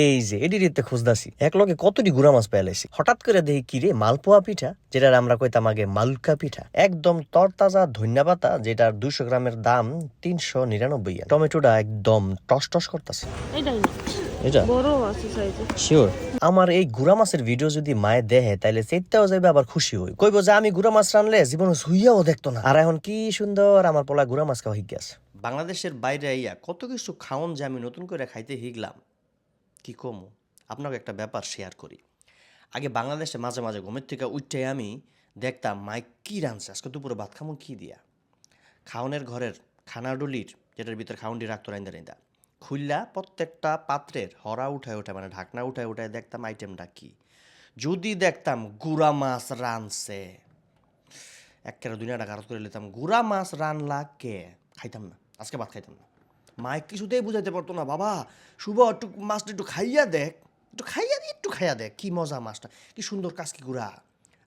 এই যে এডি রিতে খুঁজদাছি এক লগে কতটি গুড়া মাছ পেলাইছি হঠাৎ করে দেখি কি রে মালপোয়া পিঠা? যেটার আমরা কইতাম আগে মালকা পিঠা। একদম তরতাজা ধন্যবাতা যেটার দুইশো গ্রামের দাম তিনশো নিরানব্বই টমেটোটা একদম টস টস করতেছে। এটা? বড় আছে সাইজে শিওর আমার এই গুড়া মাছের ভিডিও যদি মায়ে দেহে তাইলে চেতেও যাবে আবার খুশি হই। কইব যে আমি গুড়া মাছ রানলে জীবন শুইয়াও দেখতো না। আর এখন কি সুন্দর আমার পোলা গুড়া মাছ খাওয়া হিগে আছে বাংলাদেশের বাইরে আইয়া কত কিছু খাওন যে আমি নতুন করে খাইতে হিগলাম কি কমু? আপনাকে একটা ব্যাপার শেয়ার করি। আগে বাংলাদেশে মাঝে মাঝে ঘুমের থেকে উঠতে আমি দেখতাম, মাই, কি রাঁধছে? আজকে দুপুরে ভাত খামো কী দিয়া? খাওনের ঘরের খানাডুলির, যেটার ভিতরে খাউন্ডি রাখতো রাইন্দা রাইন্দা খুললা প্রত্যেকটা পাত্রের হরা উঠায় উঠায় মানে ঢাকনা উঠায় উঠায় দেখতাম আইটেমটা কি। যদি দেখতাম গুড়া মাছ রানছে একেবারে দুনিয়াটা গারত করে নিতাম গুড়া মাছ রানলা কে? খাইতাম না, আজকে ভাত খাইতাম না। মায় কিছুতেই বুঝাইতে পারতো না, বাবা। শুভ, একটু মাছটা একটু খাইয়া দেখ। একটু খাইয়া দি, একটু খাইয়া দেখ, কি মজা মাছটা, কি সুন্দর কাসকি গুড়া।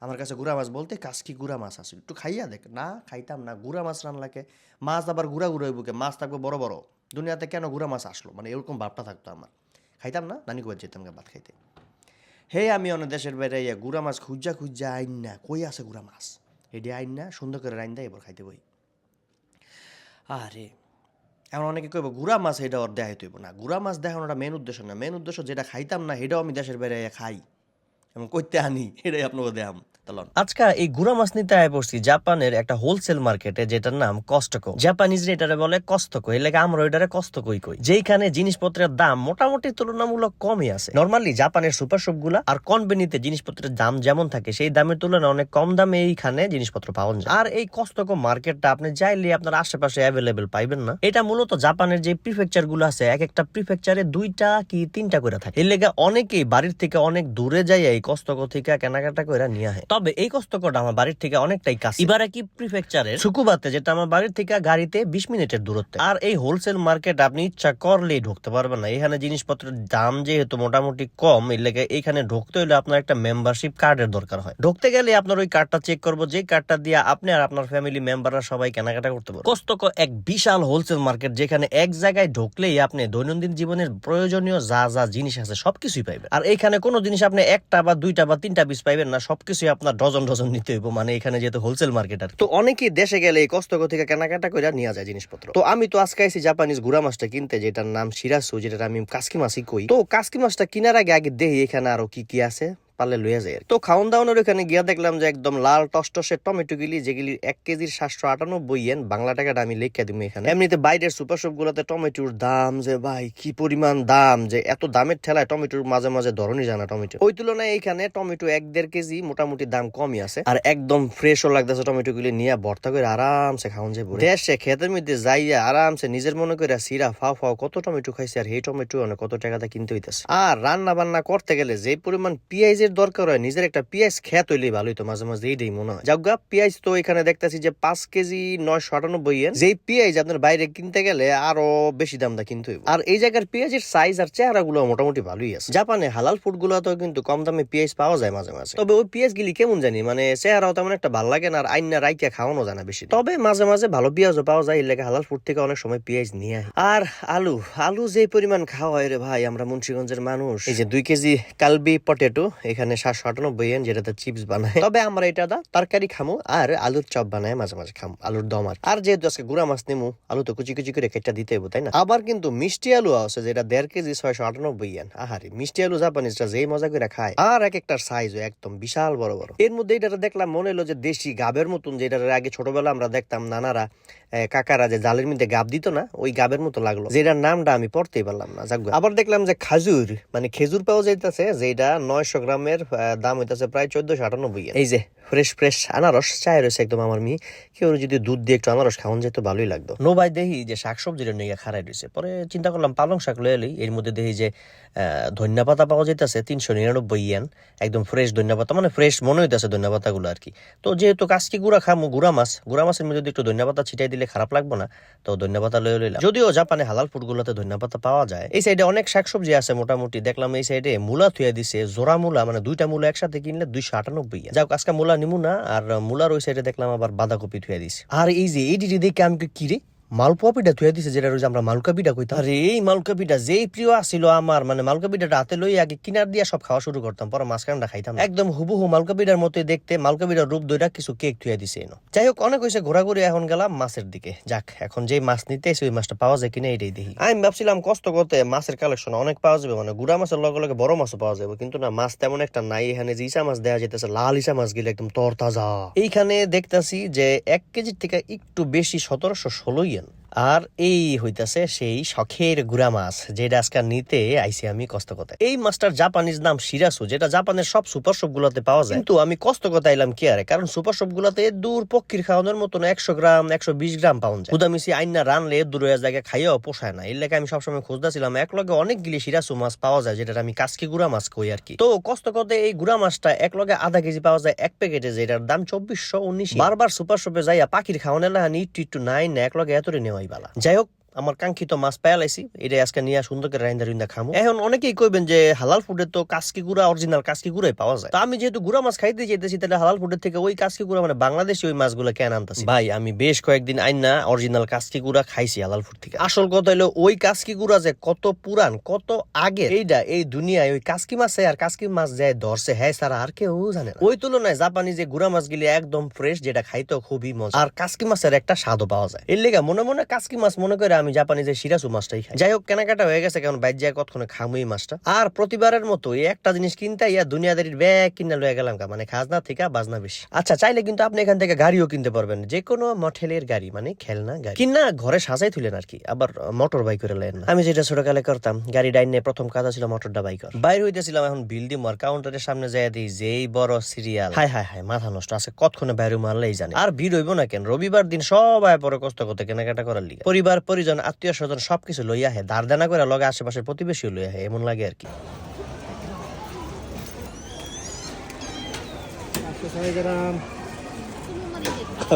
আমার কাছে গুড়া মাছ বলতে কাসকি গুড়া মাছ আছে, একটু খাইয়া দেখ। না, খাইতাম না, গুড়া মাছ রানলাকে মাছ আবার গুড়া গুড়া বুকে মাছ থাকবে বড় বড়। দুনিয়াতে কেন গুড়া মাছ আসলো? মানে এরকম ভাবটা থাকতো আমার। খাইতাম না, নানি কুয়ার যেতাম ভাত খাইতে। হে, আমি অনেক দেশের বাইরে ইয়া গুড়া মাছ খুঁজা খুঁজা আইন না, কই আছে গুড়া মাছ? এটি আইন না, সুন্দর করে রাইন দেয় এবার খাইতে বই। আরে এমন অনেকে কইব, গুড়া মাছ এটা ওর দেখাইতে হইব না। গুড়া মাছ দেখানোটা মেন উদ্দেশ্য না। মেন উদ্দেশ্য যেটা খাইতাম না সেটাও আমি দেশের বাইরে খাই। এবং করতে আনি এটাই আপনাকে দেখাম। তলন এই গুড়া মাছ নিতে আয় পড়ছি জাপানের একটা হোলসেল মার্কেটে, যেটার নাম কস্টকো জাপানিজ এটারে বলে কস্তকো এর লাগে আমরা ওইটারে কস্তকই কই। যেইখানে জিনিসপত্রের দাম মোটামুটি তুলনামূলক কমই আছে। নর্মালি জাপানের সুপার শপগুলা আর কনভেনিতে জিনিসপত্রের দাম যেমন থাকে, সেই দামের তুলনায় অনেক কম দামে এইখানে জিনিসপত্র পাওয়া যায়। আর এই কস্তকো মার্কেটটা আপনি চাইলে আপনার আশেপাশে অ্যাভেলেবেল পাইবেন না। এটা মূলত জাপানের যে প্রিফেকচারগুলো আছে, এক একটা প্রিফেকচারে দুইটা কি তিনটা করে থাকে। এর লেগে অনেকেই বাড়ির থেকে অনেক দূরে যাই এই কস্তকো থেকে কেনাকাটা করে নিয়ে হয় তবে এই কস্তকোটা আমার বাড়ির থেকে অনেকটাই কাছে। এবারে কি প্রিফেকচারের সুকুবাতে যেটা আমার বাড়ির থেকে গাড়িতে বিশ মিনিটের দূরত্বে। আর এই হোলসেল মার্কেট আপনি ইচ্ছা করলেই ঢুকতে পারবেন না। এখানে জিনিসপত্রের দাম যেহেতু মোটামুটি কম এর লেগে এখানে ঢুকতে হলে আপনার একটা মেম্বারশিপ কার্ডের দরকার হয়। ঢুকতে গেলে আপনার ওই কার্ডটা চেক করব যে কার্ডটা দিয়ে আপনি আর আপনার ফ্যামিলি মেম্বাররা সবাই কেনাকাটা করতে পারবেন কস্তকো এক বিশাল হোলসেল মার্কেট যেখানে এক জায়গায় ঢুকলেই আপনি দৈনন্দিন জীবনের প্রয়োজনীয় যা যা জিনিস আছে সবকিছুই পাইবেন। আর এখানে কোনো জিনিস আপনি একটা বা দুইটা বা তিনটা পিস পাইবেন না সবকিছুই আপনার ডজন ডজন নিতে হইব মানে এখানে যেহেতু হোলসেল মার্কেট আর তো অনেকেই দেশে গেলে এই কষ্ট থেকে কেনাকাটা করে নিয়ে যায় জিনিসপত্র। তো আমি তো আজকে আসি জাপানিজ গুড়া মাছটা কিনতে, যেটার নাম শিরাসু যেটা আমি কাসকি মাছই কই। তো কাসকি মাছটা কিনার আগে আগে দেখি এখানে আরও কি কি আছে। পারলে লইয়া যায় তো খাওন দাওয়ানোর ওখানে গিয়া দেখলাম যে একদম লাল টসটসের টমেটো গিলি যেগুলি এক কেজির সাতশো আটানব্বই ইয়েন বাংলা টাকাটা আমি লিখে দিব এখানে। এমনিতে বাইরের সুপার শপ গুলোতে টমেটোর দাম যে ভাই, কি পরিমাণ দাম যে এত দামের ঠেলায় টমেটোর মাঝে মাঝে ধরনই জানা টমেটো। ওই তুলনায় এইখানে টমেটো এক দেড় কেজি মোটামুটি দাম কমই আছে। আর একদম ফ্রেশও লাগতেছে টমেটো গুলি নিয়ে, ভর্তা করে আরামসে খাওন যাব দেশে খেতের মধ্যে যাইয়া আরামসে নিজের মনে করে সিরা, ফাও ফাও কত টমেটো খাইছে আর এই টমেটো অনেক কত টাকাতে কিনতে হইতেছে। আর রান্না বান্না করতে গেলে যে পরিমাণ পেঁয়াজের দরকার হয়, নিজের একটা পেঁয়াজ খেত হইলেই ভালো হইতো, মাঝে মাঝে এইটাই মনে হয়। যাক পেঁয়াজ তো এখানে দেখতেছি যে পাঁচ কেজি নয়শো আটানব্বই এন যেই পেঁয়াজ আপনার বাইরে কিনতে গেলে আরও বেশি দাম দা কিনতে আর এই জায়গার পেঁয়াজের সাইজ আর চেহারা গুলো মোটামুটি ভালোই আছে। জাপানে হালাল ফুডগুলো তো কিন্তু কম দামে পেঁয়াজ পাওয়া যায় মাঝে মাঝে। তবে ওই পেঁয়াজ গুলি কেমন জানি মানে চেহারাও তেমন একটা ভালো লাগে না, আর আইনা রাইকা খাওয়ানো যায় না বেশি। তবে মাঝে মাঝে ভালো পেঁয়াজও পাওয়া যায়, এর লেগে হালাল ফুড থেকে অনেক সময় পেঁয়াজ নিয়ে আয়। আর আলু আলু যে পরিমাণ খাওয়া হয় রে ভাই, আমরা মুন্সিগঞ্জের মানুষ। এই যে দুই কেজি কালবি পটেটো এখানে সাতশো আটানব্বই এন যেটাতে চিপস বানায়। তবে আমরা এটা দা তরকারি খামু আর আলুর চপ বানায় মাঝে মাঝে খামু, আলুর দম আর আর যেহেতু আজকে গুড়া মাছ নিমু, আলু তো কুচি কুচি করে কেটে দিতে হইব, তাই না? আবার কিন্তু মিষ্টি আলু আছে যেটা দেড় কেজি ছয়শো আটানব্বই এন আহারে, মিষ্টি আলু জাপানিজরা যেই মজা করে খায়। আর এক একটার সাইজ একদম বিশাল বড় বড়। এর মধ্যে এটা দেখলাম মনে হলো যে দেশি গাবের মতন, যেটার আগে ছোটবেলা আমরা দেখতাম নানারা কাকারা যে জালের মধ্যে গাব দিত না, ওই গাবের মতো লাগল। যেটার নামটা আমি পড়তেই পারলাম না আবার দেখলাম যে খাজুর মানে খেজুর পাওয়া যাইতেছে, যেটা নয়শো গ্রামের আহ, দাম হইতাছে প্রায় চোদ্দশো আটানব্বই এই যে ফ্রেশ ফ্রেশ আনারস চায় রয়েছে একদম আমার মি কেউ যদি দুধ দিয়ে একটু আনারস খাওয়ান যেত ভালোই লাগতো। নো ভাই দেখি যে শাকসবজির নিয়ে খারাই রয়েছে পরে চিন্তা করলাম পালং শাক লয়ে এলি এর মধ্যে দেখি যে ধনিয়া পাতা পাওয়া যাইতেছে তিনশো নিরানব্বই ইয়ান একদম ফ্রেশ ধনিয়া পাতা মানে ফ্রেশ মনে হইতেছে ধনিয়া পাতাগুলো আর কি। তো যেহেতু কাজকি গুড়া খামু গুড়া মাছ গুড়া মাছের মধ্যে যদি একটু ধনিয়া পাতা ছিটাই দিলে খারাপ লাগবে না। তো ধনিয়া পাতা লয়ে লইলাম। যদিও জাপানে হালাল ফুডগুলোতে ধনিয়া পাতা পাওয়া যায়। এই সাইডে অনেক শাকসবজি আছে মোটামুটি। দেখলাম এই সাইডে মূলা থুয়া দিছে জোড়া মূলা মানে দুইটা মূলা একসাথে কিনলে দুইশো আটানব্বই যাক আজকে মূলা নিমু না, আর মূলার ওই সাইডে দেখলাম আবার বাঁধাকপি ধুয়ে দিস আর এই যে এইটি দেখে আমি কি রে? মালপোয়া পিঠা থুয়ে দিছে যেটা রয়েছে আমরা মালকা পিঠা কইতাম। আরে এই মালকা পিঠা যেই প্রিয় আসছিল আমার মানে মালকা পিঠাটা হাতে লই আগে কিনার দিয়া সব খাওয়া শুরু করতাম পরে মাঝখানটা খাইতাম একদম হুবহু মালকা পিঠার মতোই দেখতে মালকা পিঠার রূপ দইটা কিছু কেক থুয়ে দিছে এনো। যাই হোক অনেক হয়েছে ঘোরাঘুরি এখন গেলাম মাছের দিকে। যাক এখন যে মাছ নিতে এসে ওই মাছটা পাওয়া যায় কিনা এটাই দেখি। আমি ভাবছিলাম কষ্ট করতে মাছের কালেকশন অনেক পাওয়া যাবে মানে গুড়া মাছের লগে লগে বড় মাছও পাওয়া যাবে কিন্তু না মাছ তেমন একটা নাই। এখানে যে ইসা মাছ দেওয়া যেতেছে লাল ইসা মাছ গেলে একদম তরতাজা। এইখানে দেখতাছি যে এক কেজির থেকে একটু বেশি সতেরোশো ষোলো ইয়েন আর এই হইতাছে সেই শখের গুড়া মাছ, যেটা আজকে নিতে আইছি আমি কষ্টকতা এই মাছটার জাপানিজ নাম শিরাসু, যেটা জাপানের সব সুপার শপ গুলাতে পাওয়া যায়। কিন্তু আমি কষ্টকতা এলাম কি আরে? কারণ সুপার শপ গুলাতে দূর পক্ষীর খাওয়ানোর মতন একশো গ্রাম, একশো বিশ গ্রাম পাওয়া যায়। খুদামিসি আইনা রানলে দূরের জায়গায় খাইয়াও পোষায় না। এর লেগে আমি সবসময় খুঁজতেছিলাম, এক লগে অনেকগুলি শিরাসু মাছ পাওয়া যায় যেটা আমি কাসকি গুড়া মাছ কই আর কি। তো কষ্ট করতে এই গুড়া মাছটা এক লগে আধা কেজি পাওয়া যায় এক প্যাকেটে, যেটার দাম চব্বিশশো উনিশ। বারবার সুপার শপে যাইয়া পাখির খাওয়ানো লাহানি একটু একটু নাই না, এক লগে এতরে বালা যাই হোক আমার কাঙ্ক্ষিত মাছ পায়া লাইছি। এটা আজকে নিয়ে সুন্দর করে রাইন্দা রুইন্দা খামো। এখন অনেকেই কইবেন যে হালাল ফুডের তো কাসকি গুড়া অরিজিনাল কাসকি গুড়াই পাওয়া যায়। তো আমি যেহেতু গুড়া মাছ খাইতে যেতেছি তাহলে হালাল ফুডের থেকে ওই কাসকি গুড়া মানে বাংলাদেশি ওই মাছগুলো কেন আনতাছি? ভাই আমি বেশ কয়েকদিন আইন অরিজিনাল কাসকি গুড়া খাইছি হালাল ফুড থেকে। আসল কথা হলো ওই কাসকি গুড়া যে কত পুরান কত আগে এইটা এই দুনিয়ায় ওই কাসকি মাছে আর কাসকি মাছ যায় ধরছে হ্যাঁ সারা আর কেউ জানে না। ওই তুলনায় জাপানি যে গুড়া মাছ মাছগুলি একদম ফ্রেশ যেটা খাইতেও খুবই মজা। আর কাসকি মাছের একটা স্বাদও পাওয়া যায়। এর লেগে মনে মনে কাসকি মাছ মনে করে আমি জাপানি যে শিরাসু মাছটাই খাই। যাই হোক কেনাকাটা হয়ে গেছে কারণ বাইর যায় কতক্ষণে খামুই মাছটা। আর প্রতিবারের মতো এই একটা জিনিস কিনতে ইয়া দুনিয়াদারির ব্যাগ কিনে লয়ে গেলাম কা, মানে খাজনা থেকে বাজনা বেশি। আচ্ছা চাইলে কিন্তু আপনি এখান থেকে গাড়িও কিনতে পারবেন। যে কোনো মঠেলের গাড়ি মানে খেলনা গাড়ি। কিনা ঘরে সাজাই তুলেন আর কি আবার মোটর বাইক করে লেন আমি যেটা ছোটকালে করতাম গাড়ি ডাইন নিয়ে প্রথম কাজ ছিল মোটরটা বাইকর বাইর হইতেছিলাম এখন বিল্ডিং মার কাউন্টারের সামনে যাই দিই যেই বড় সিরিয়াল। হাই হাই হাই মাথা নষ্ট আছে কতক্ষণে বাইরে মারলেই জানে। আর ভিড় হইব না কেন? রবিবার দিন সবাই পরে কষ্ট করতে কেনাকাটা করার লিগে। পরিবার পরিজন আত্মীয় স্বজন সব কিছু লইয়া আহে দানা করে লগে আশেপাশের প্রতিবেশীও লইয়া আহে এমন লাগে আর কি।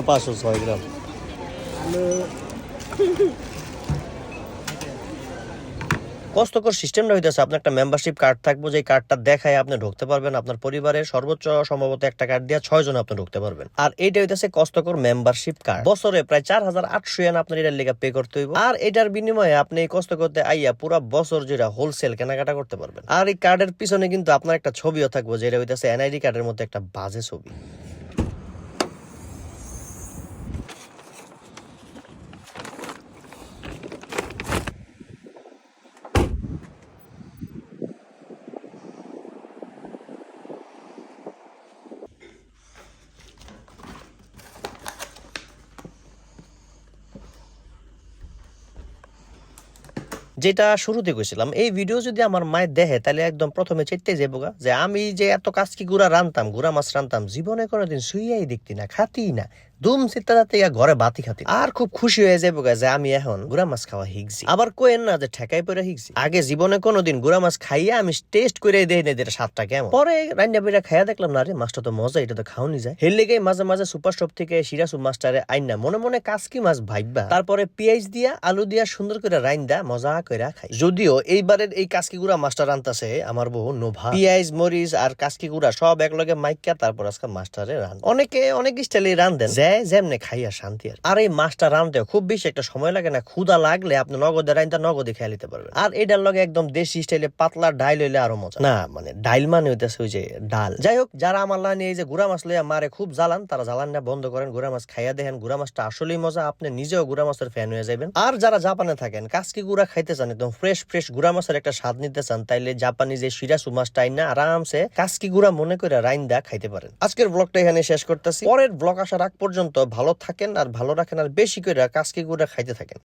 পাঁচশো ছয় গ্রাম। কষ্টকর সিস্টেমটা হইতেছে, আপনার একটা মেম্বারশিপ কার্ড থাকব যে কার্ডটা দেখায় আপনি ঢুকতে পারবেন, আপনার পরিবারের সর্বোচ্চ সম্ভবত একটা কার্ড দিয়ে ছয় জন আপনি ঢুকতে পারবেন। আর এইটা হইতেছে কষ্টকর মেম্বারশিপ কার্ড বছরে প্রায় চার হাজার আটশো এন আপনার এটার লেগে পে করতে হইব। আর এটার বিনিময়ে আপনি এই কষ্ট করতে আইয়া পুরো বছর যেটা হোলসেল কেনাকাটা করতে পারবেন। আর এই কার্ডের পিছনে কিন্তু আপনার একটা ছবিও থাকব, যেটা হইতেছে এনআইডি কার্ডের মধ্যে একটা বাজে ছবি। যেটা শুরুতে কইছিলাম, এই ভিডিও যদি আমার মায়ের দেখে তাহলে একদম প্রথমে চেটতে যাব যে আমি যে এত কাজ কি গুড়া রানতাম গুড়া মাছ রানতাম জীবনে কোনোদিন শুইয়াই দেখতি না খাতি না। দুম চিত্তা যাতে ঘরে বাতি খাতি। আর খুব খুশি হয়ে যাব যে আমি এখন গুড়া মাছ খাওয়া শিখছি। আবার কোয়েন না যে ঠেকাই পরে শিখছি। আগে জীবনে কোনোদিন গুড়া মাছ খাইয়া আমি টেস্ট করে দেই না যেটা স্বাদটা কেমন। পরে রান্না বেড়া খাইয়া দেখলাম, না রে, মাছটা তো মজা, এটা তো খাওয়ানি যায়। হের লেগে মাঝে মাঝে সুপার শপ থেকে সিরাসু মাছটারে আইনা মনে মনে কাসকি মাছ ভাইবা তারপরে পেঁয়াজ দিয়া, আলু দিয়া সুন্দর করে রাইন্দা, মজা করে খাই। যদিও এইবারের এই কাসকি গুড়া মাছটা রান্তাছে আমার বহু নোভা। পেঁয়াজ, মরিচ আর কাসকি গুড়া সব একলগে মাইকা, তারপর আজকে মাছটারে রান অনেকে অনেক স্টাইলে রান দেন। যে যেমনে খাইয়া শান্তি আর আর এই মাছটা রানতে খুব বেশি একটা সময় লাগে না ক্ষুদা লাগলে আপনি নগদে রাইনটা নগদে খেয়ে নিতে পারবেন। আর এটার লগে একদম দেশি স্টাইলে পাতলা ডাইল হইলে আরও মজা। না মানে ডাইল মানে হইতেছে ওই যে ডাল। যাই হোক, যারা আমার লাইনে এই যে গুড়া মাছ লইয়া মারে খুব জ্বালান, তারা জ্বালানটা বন্ধ করেন, গুড়া মাছ খাইয়া দেখেন, গুড়া মাছটা আসলেই মজা, আপনি নিজেও গুড়া মাছের ফ্যান হয়ে যাবেন আর যারা জাপানে থাকেন কাসকি গুড়া খাইতে চান, একদম ফ্রেশ ফ্রেশ গুড়া মাছের একটা স্বাদ নিতে চান, তাইলে জাপানি যে শিরাসু মাছটা আইনা আরামসে কাসকি গুড়া মনে করে রাইন্দা খাইতে পারেন। আজকের ব্লগটা এখানে শেষ করতেছি। পরের ব্লগ আসার আগ পর্যন্ত ভালো থাকেন আর ভালো রাখেন আর বেশি করে কাজকে করে খাইতে থাকেন।